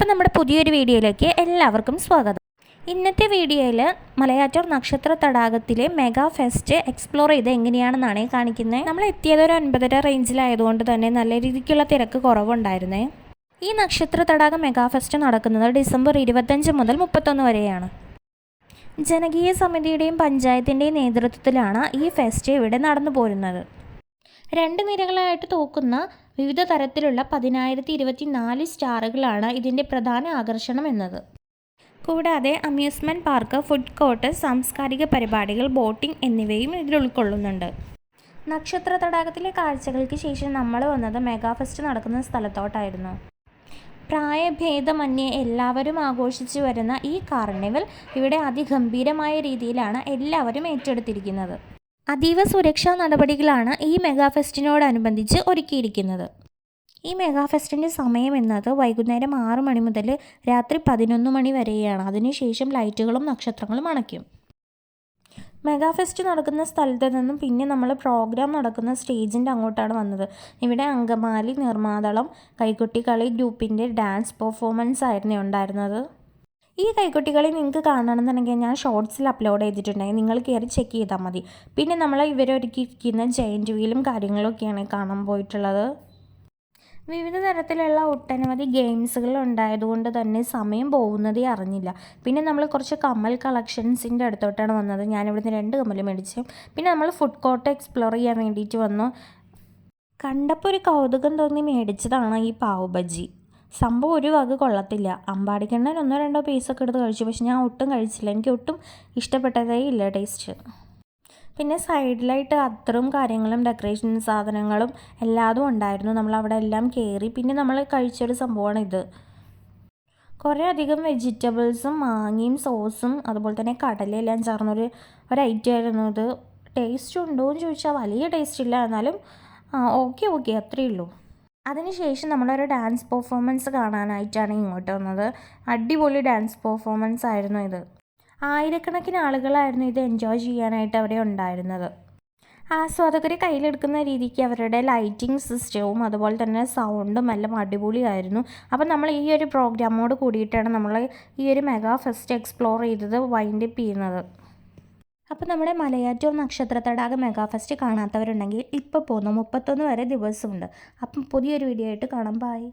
അപ്പം നമ്മുടെ പുതിയൊരു വീഡിയോയിലേക്ക് എല്ലാവർക്കും സ്വാഗതം. ഇന്നത്തെ വീഡിയോയിൽ മലയാറ്റൂർ നക്ഷത്ര തടാകത്തിലെ മെഗാ ഫെസ്റ്റ് എക്സ്പ്ലോർ ചെയ്ത് എങ്ങനെയാണെന്നാണ് കാണിക്കുന്നത് നമ്മൾ എത്തിയത് ഒരു അൻപതര റേഞ്ചിലായതുകൊണ്ട് തന്നെ നല്ല രീതിക്കുള്ള തിരക്ക് കുറവുണ്ടായിരുന്നേ. ഈ നക്ഷത്ര തടാകം മെഗാ ഫെസ്റ്റ് നടക്കുന്നത് ഡിസംബർ ഇരുപത്തഞ്ച് മുതൽ മുപ്പത്തൊന്ന് വരെയാണ്. ജനകീയ സമിതിയുടെയും പഞ്ചായത്തിന്റെയും നേതൃത്വത്തിലാണ് ഈ ഫെസ്റ്റ് ഇവിടെ നടന്നു പോരുന്നത്. രണ്ട് നിരകളായിട്ട് തോക്കുന്ന വിവിധ തരത്തിലുള്ള പതിനായിരത്തി ഇരുപത്തി നാല് സ്റ്റാറുകളാണ് ഇതിന്റെ പ്രധാന ആകർഷണം എന്നത്. കൂടാതെ അമ്യൂസ്മെന്റ് പാർക്ക് ഫുഡ് കോർട്ട് സാംസ്കാരിക പരിപാടികൾ ബോട്ടിംഗ് എന്നിവയും ഇതിൽ ഉൾക്കൊള്ളുന്നുണ്ട്. നക്ഷത്ര തടാകത്തിലെ കാഴ്ചകൾക്ക് ശേഷം നമ്മൾ വന്നത് മെഗാ ഫെസ്റ്റ് നടക്കുന്ന സ്ഥലത്തോട്ടായിരുന്നു. പ്രായഭേദമന്യേ എല്ലാവരും ആഘോഷിച്ചു വരുന്ന ഈ കാർണിവൽ ഇവിടെ അതിഗംഭീരമായ രീതിയിലാണ് എല്ലാവരും ഏറ്റെടുത്തിരിക്കുന്നത്. അതീവ സുരക്ഷാ നടപടികളാണ് ഈ മെഗാഫെസ്റ്റിനോടനുബന്ധിച്ച് ഒരുക്കിയിരിക്കുന്നത്. ഈ മെഗാഫെസ്റ്റിന്റെ സമയം എന്നത് വൈകുന്നേരം ആറ് മണി മുതൽ രാത്രി പതിനൊന്ന് മണി വരെയാണ്. അതിനുശേഷം ലൈറ്റുകളും നക്ഷത്രങ്ങളും അണയ്ക്കും. മെഗാഫെസ്റ്റ് നടക്കുന്ന സ്ഥലത്ത് നിന്നും പിന്നെ നമ്മൾ പ്രോഗ്രാം നടക്കുന്ന സ്റ്റേജിന്റെ അങ്ങോട്ടാണ് വന്നത്. ഇവിടെ അങ്കമാലി നിർമ്മാതളം കൈക്കുട്ടിക്കളി ഗ്രൂപ്പിന്റെ ഡാൻസ് പെർഫോമൻസ് ആയിരുന്നു ഉണ്ടായിരുന്നത്. ഈ കൈക്കുട്ടികളെ നിങ്ങൾക്ക് കാണണമെന്നുണ്ടെങ്കിൽ ഞാൻ ഷോർട്സിൽ അപ്ലോഡ് ചെയ്തിട്ടുണ്ടെങ്കിൽ നിങ്ങൾ കയറി ചെക്ക് ചെയ്താൽ മതി. പിന്നെ നമ്മൾ ഇവരൊരുക്കിയിരിക്കുന്ന ജയിന്റ് വീലും കാര്യങ്ങളൊക്കെയാണ് കാണാൻ പോയിട്ടുള്ളത്. വിവിധ തരത്തിലുള്ള ഒട്ടനവധി ഗെയിംസുകൾ ഉണ്ടായതുകൊണ്ട് തന്നെ സമയം പോകുന്നതേ അറിഞ്ഞില്ല. പിന്നെ നമ്മൾ കുറച്ച് കമ്മൽ കളക്ഷൻസിന്റെ അടുത്തോട്ടാണ് വന്നത്. ഞാനിവിടുന്ന് രണ്ട് കമ്മൽ മേടിച്ചു. പിന്നെ നമ്മൾ ഫുഡ് കോർട്ട് എക്സ്പ്ലോർ ചെയ്യാൻ വേണ്ടിയിട്ട് വന്നു. കണ്ടപ്പോൾ ഒരു കൗതുകം തോന്നി മേടിച്ചതാണ് ഈ പാവ് ബജ്ജി. സംഭവം ഒരു വക കൊള്ളത്തില്ല. അമ്പാടിക്കണ്ണൻ ഒന്നോ രണ്ടോ പീസൊക്കെ എടുത്ത് കഴിച്ചു. പക്ഷെ ഞാൻ ഒട്ടും കഴിച്ചില്ല. എനിക്ക് ഒട്ടും ഇഷ്ടപ്പെട്ടതേ ഇല്ല ടേസ്റ്റ്. പിന്നെ സൈഡിലായിട്ട് അത്രയും കാര്യങ്ങളും ഡെക്കറേഷൻ സാധനങ്ങളും എല്ലാതും ഉണ്ടായിരുന്നു. നമ്മൾ അവിടെ എല്ലാം കയറി. പിന്നെ നമ്മൾ കഴിച്ചൊരു സംഭവമാണ് ഇത്. കുറേ അധികം വെജിറ്റബിൾസും മാങ്ങയും സോസും അതുപോലെ തന്നെ കടലയെല്ലാം ചേർന്നൊരു ഒരു ഐറ്റം ആയിരുന്നു ഇത്. ടേസ്റ്റ് ഉണ്ടോ എന്ന് ചോദിച്ചാൽ വലിയ ടേസ്റ്റ് ഇല്ല. എന്നാലും ഓക്കെ ഓക്കെ. അത്രയേ ഉള്ളൂ. അതിനുശേഷം നമ്മളൊരു ഡാൻസ് പെർഫോമൻസ് കാണാനായിട്ടാണ് ഇങ്ങോട്ട് വന്നത്. അടിപൊളി ഡാൻസ് പെർഫോമൻസ് ആയിരുന്നു ഇത്. ആയിരക്കണക്കിന് ആളുകളായിരുന്നു ഇത് എൻജോയ് ചെയ്യാനായിട്ട് അവിടെ ഉണ്ടായിരുന്നത്. ആസ്വാദകർ കയ്യിലെടുക്കുന്ന രീതിക്ക് അവരുടെ ലൈറ്റിംഗ് സിസ്റ്റവും അതുപോലെ തന്നെ സൗണ്ടും എല്ലാം അടിപൊളിയായിരുന്നു. അപ്പം നമ്മൾ ഈ ഒരു പ്രോഗ്രാമോട് കൂടിയിട്ടാണ് നമ്മൾ ഈ ഒരു മെഗാ ഫെസ്റ്റ് എക്സ്പ്ലോർ ചെയ്തത് വൈൻഡപ്പ് ചെയ്യുന്നത്. അപ്പോൾ നമ്മുടെ മലയാറ്റൂർ നക്ഷത്ര തടാകം മെഗാ ഫെസ്റ്റ് കാണാത്തവരുണ്ടെങ്കിൽ ഇപ്പോൾ പോകുന്നു മുപ്പത്തൊന്ന് വരെ ദിവസമുണ്ട്. അപ്പം പുതിയൊരു വീഡിയോ ആയിട്ട് കാണാം. ബായ്